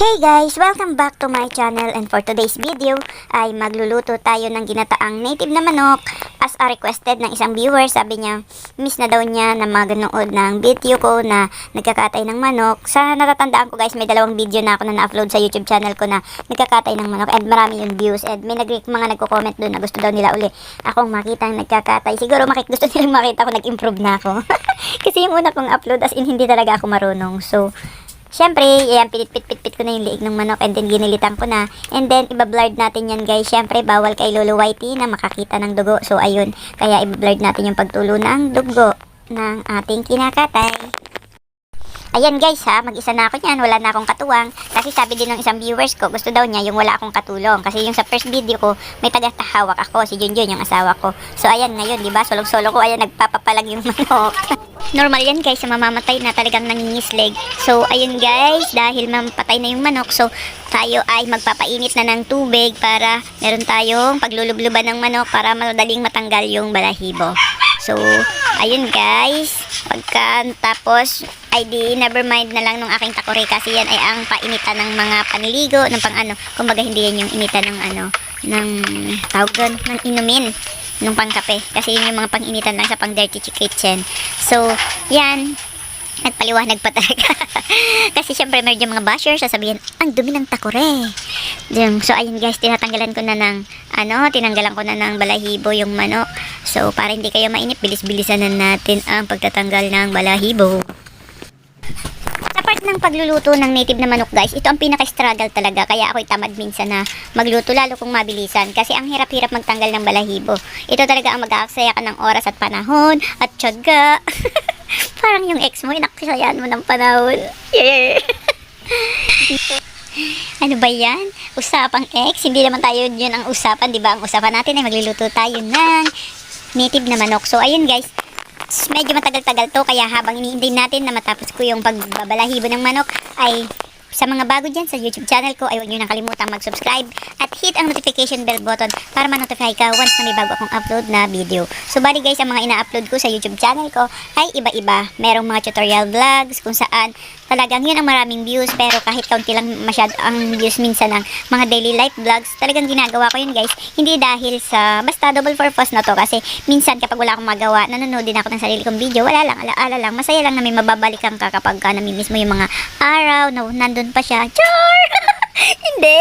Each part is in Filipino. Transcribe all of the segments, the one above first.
Hey guys! Welcome back to my channel and for today's video ay magluluto tayo ng ginataang native na manok as a requested ng isang viewer. Sabi niya, miss na daw niya na maganood ng video ko na nagkakatay ng manok. Sa natatandaan ko guys, may dalawang video na ako na na-upload sa YouTube channel ko na nagkakatay ng manok and marami yung views and may nag mga nagko-comment doon na gusto daw nila uli akong makita ang nagkakatay. Siguro makik gusto nilang makita ko nag-improve na ako. Kasi yung una kong upload as in hindi talaga ako marunong. So, Siyempre, yan, pinit-pit-pit ko na yung liig ng manok and then ginilitan ko na. And then, iba-blurred natin yan guys. Siyempre, bawal kay Lolo Whitey na makakita ng dugo. So, ayun. Kaya, iba-blurred natin yung pagtulo ng dugo ng ating kinakatay. Ayan guys ha, mag-isa na ako niyan, wala na akong katuwang. Kasi sabi din ng isang viewers ko, gusto daw niya yung wala akong katulong. Kasi yung sa first video ko, may taga-tahawak ako, si Junjun yung asawa ko. So ayan ngayon, di ba? Solong-solo ko, ayan nagpapapalag yung manok. Normal yan guys, mamamatay na talagang nangingislig. So ayun guys, dahil mamatay na yung manok, so tayo ay magpapainit na ng tubig para meron tayong paglulubluban ng manok para madaling matanggal yung balahibo. So, ayun guys. Pagka tapos, ay di never mind na lang nung aking takore kasi yan ay ang painitan ng mga paniligo, ng pang ano. Kumbaga hindi yan yung initan ng ano, ng tawag doon, ng inumin nung pangkape. Kasi yun yung mga pang-initan lang sa pang dirty kitchen. So, yan nagpaliwanag pa talaga. Kasi syempre meron yung mga bashers sasabihin, ang dumi ng takore. So ayun guys, tinatanggalan ko na ng, ano, tinanggalan ko na ng balahibo yung manok. So para hindi kayo mainip, bilis-bilisan na natin ang pagtatanggal ng balahibo. Part ng pagluluto ng native na manok guys, ito ang pinaka-struggle talaga. Kaya ako'y tamad minsan na magluto lalo kung mabilisan. Kasi ang hirap-hirap magtanggal ng balahibo. Ito talaga ang mag-aaksaya ka ng oras at panahon at tsaga. Parang yung ex mo, inaksayaan mo ng panahon. Yeah. ano ba yan? Usapang ex? Hindi naman tayo yun ang usapan, di ba? Ang usapan natin ay magluluto tayo ng native na manok. So, ayun guys, medyo matagal-tagal to kaya habang iniintay natin na matapos ko yung pagbabalahibo ng manok ay sa mga bago dyan sa YouTube channel ko ay huwag nyo nang kalimutang mag-subscribe at hit ang notification bell button para ma-notify ka once na may bago akong upload na video. So bali guys, ang mga ina-upload ko sa YouTube channel ko ay iba-iba. Merong mga tutorial vlogs kung saan talagang yun ang maraming views pero kahit kaunti lang masyado ang views minsan ng mga daily life vlogs talagang ginagawa ko yun guys. Hindi dahil sa basta double purpose na to kasi minsan kapag wala akong magawa nanonood din ako ng sarili kong video wala lang alaala lang. Masaya lang na may mababalikan ka kapag ka namimiss mo yung mga araw na nandun pa siya. Char hindi.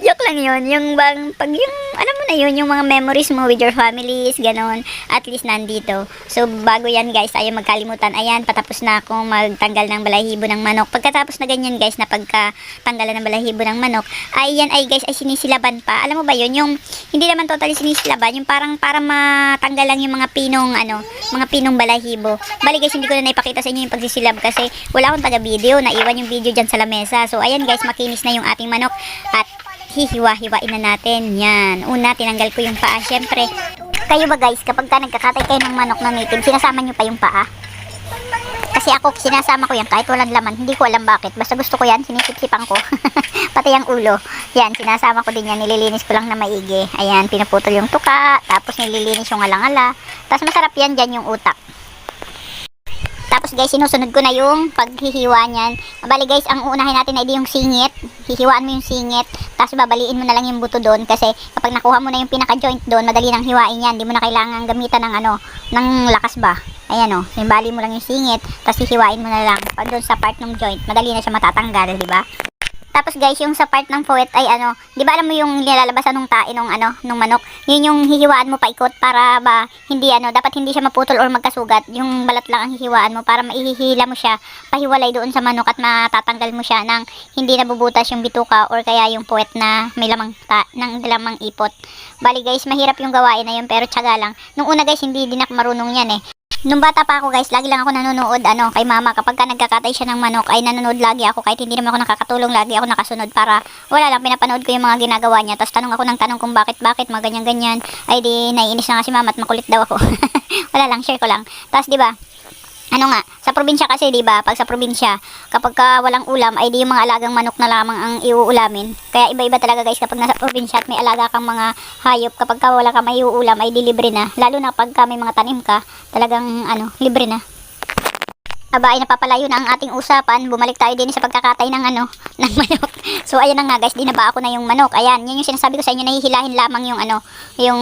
Joke lang yun. Yung bang pag yung alam mo na yun yung mga memories mo with your families ganon. At least nandito. So bago yan guys ayaw magkalimutan ayan patapos na akong magtanggal ng balahibo ng manok. Pagkatapos na ganyan guys na pagka tanggalan ng balahibo ng manok ay yan ay guys ay sinisilaban pa. Alam mo ba yun? Yung hindi naman totally sinisilaban. Yung parang para matanggal lang yung mga pinong ano mga pinong balahibo. Bali guys hindi ko na naipakita sa inyo yung pagsisilab kasi wala akong taga video naiwan yung video dyan sa lamesa. So ayan guys makinis na yung ating manok at hihiwa-hiwain na natin yan una tinanggal ko yung paa syempre kayo ba guys kapag ka nagkakatay kayo ng manok na native sinasama nyo pa yung paa kasi ako, sinasama ko yan kahit walang laman. Hindi ko alam bakit. Basta gusto ko yan, sinisip-sipan ko. Pati yung ulo. Yan, sinasama ko din yan. Nililinis ko lang na maigi. Ayan, pinuputol yung tuka. Tapos nililinis yung alangala. Tapos masarap yan dyan yung utak. Tapos guys, sinusunod ko na yung paghihiwa niyan. Bali guys, ang uunahin natin ay yung singit. Hihiwaan mo yung singit. Tapos babaliin mo na lang yung buto doon. Kasi kapag nakuha mo na yung pinaka-joint doon, madali nang hiwain yan. Hindi mo na kailangan gamitan ng ano, ng lakas ba. Ayan o, oh, bali mo lang yung singit. Tapos hihiwain mo na lang. Pag doon sa part ng joint, madali na siya matatanggal, di ba? Tapos guys, yung sa part ng puwet ay ano, 'di ba alam mo yung nilalabasan ng tae nung ano, nung manok? Yun yung hihiwaan mo paikot para ba hindi ano, dapat hindi siya maputol or magkasugat. Yung balat lang ang hihiwaan mo para maihihila mo siya pahiwalay doon sa manok at matatanggal mo siya nang hindi nabubutas yung bituka or kaya yung puwet na may lamang ta, ng lamang ipot. Bali guys, mahirap yung gawain na yun pero tiyaga lang. Nung una guys, hindi din ako marunong yan eh. Nung bata pa ako guys, lagi lang ako nanonood ano, kay mama. Kapag ka nagkakatay siya ng manok, ay nanonood lagi ako. Kahit hindi naman ako nakakatulong, lagi ako nakasunod para wala lang, pinapanood ko yung mga ginagawa niya. Tapos tanong ako ng tanong kung bakit, bakit, mga ganyan-ganyan. Ay di, naiinis na nga si mama at makulit daw ako. wala lang, share ko lang. Tapos di ba ano nga, sa probinsya kasi 'di ba, pag sa probinsya, kapag ka walang ulam ay di yung mga alagang manok na lamang ang iuulamin. Kaya iba-iba talaga guys kapag nasa probinsya at may alaga kang mga hayop, kapag ka wala kang maiuulam ay di libre na. Lalo na pag may mga tanim ka, talagang ano, libre na. Aba ay napapalayo na ang ating usapan. Bumalik tayo din sa pagkakatay ng ano, ng manok. So ayan na nga guys, dinaba ako na yung manok. Ayan, yun yung sinasabi ko sa inyo, nahihilahin lamang yung ano, yung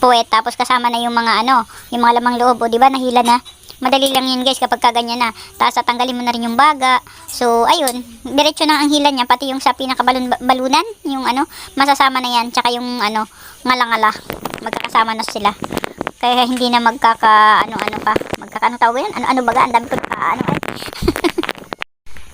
puwet tapos kasama na yung mga ano, yung mga lamang loob, o di ba nahila na. Madali lang yun guys kapag kaganyan na. Tapos tatanggalin mo na rin yung baga. So ayun, diretso na ang hila niya pati yung sa pinakabalun balunan, yung ano, masasama na yan tsaka yung ano, ngala-ngala. Magkakasama na sila. Kaya hindi na magkaka ano-ano pa. Magkaka ano tawag yan? Ano-ano baga? Ang dami ko pa ano.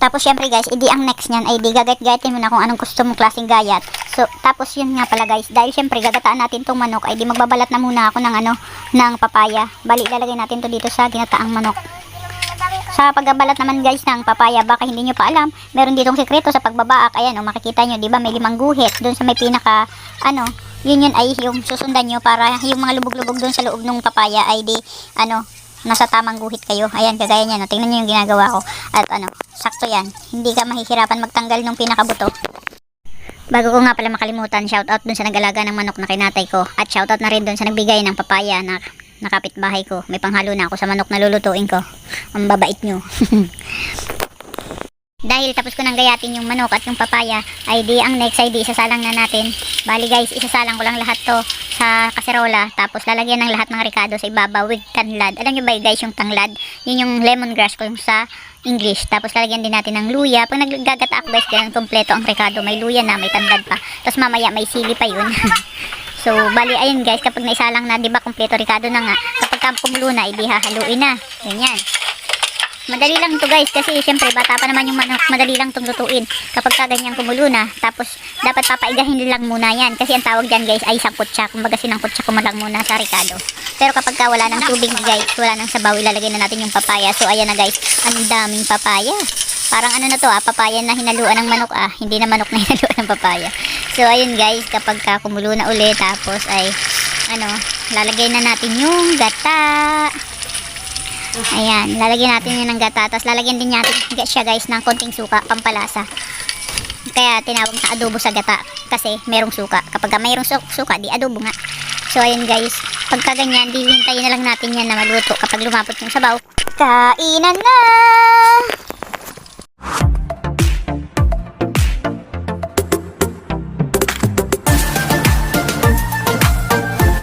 tapos syempre guys, idi ang next niyan ay di gagayat-gayatin mo na kung anong gusto mong klaseng gayat. So, tapos yun nga pala guys, dahil syempre gagataan natin tong manok ay di magbabalat na muna ako ng ano, ng papaya. Bali, ilalagay natin to dito sa ginataang manok. Sa pagbabalat naman guys ng papaya, baka hindi nyo pa alam, meron ditong sekreto sa pagbabaak. Ayan, o makikita nyo, di ba may limang guhit doon sa may pinaka, ano, yun yun ay yung susundan nyo para yung mga lubog-lubog doon sa loob ng papaya ay di, ano, nasa tamang guhit kayo. Ayan, kagaya niyan. no? Tingnan nyo yung ginagawa ko. At ano, sakto yan. Hindi ka mahihirapan magtanggal ng pinakabuto. Bago ko nga pala makalimutan, shoutout dun sa nag-alaga ng manok na kinatay ko. At shoutout na rin dun sa nagbigay ng papaya na nakapit bahay ko. May panghalo na ako sa manok na lulutuin ko. Ang babait nyo. Dahil tapos ko nang gayatin yung manok at yung papaya, ay di ang next ay di isasalang na natin. Bali guys, isasalang ko lang lahat to sa kaserola. Tapos lalagyan ng lahat ng ricado sa ibabaw with tanglad. Alam nyo ba guys yung tanglad? Yun yung lemongrass ko yung sa English. Tapos lalagyan din natin ng luya. Pag naggagata ako guys, kailangan kompleto ang ricado. May luya na, may tanglad pa. Tapos mamaya may sili pa yun. so, bali ayun guys, kapag naisalang na, di ba kompleto ricado na nga. Kapag kumulo na, hindi hahaluin na. Ganyan. Madali lang to guys kasi syempre bata pa naman yung manok, madali lang tong lutuin kapag ka ganyan kumulo na. Tapos dapat papaigahin lang muna yan kasi ang tawag dyan guys ay sangkutsa. Kumbaga sinangkutsa ko lang muna sa ricado. Pero kapag ka wala ng tubig guys, wala ng sabaw, ilalagay na natin yung papaya. So ayan na guys, ang daming papaya. Parang ano na to ah, papaya na hinaluan ng manok ah. Hindi na manok na hinaluan ng papaya. So ayun guys, kapag ka kumulo na uli tapos ay ano, lalagay na natin yung gata. Ayan, lalagyan natin yun ng gata. Tapos lalagyan din natin siya guys ng konting suka, pampalasa. Kaya tinawag na adobo sa gata. Kasi merong suka. Kapag mayroong su- suka, di adobo nga. So ayun guys, pagka ganyan, di hintayin na lang natin yan na maluto kapag lumapot yung sabaw. Kainan na!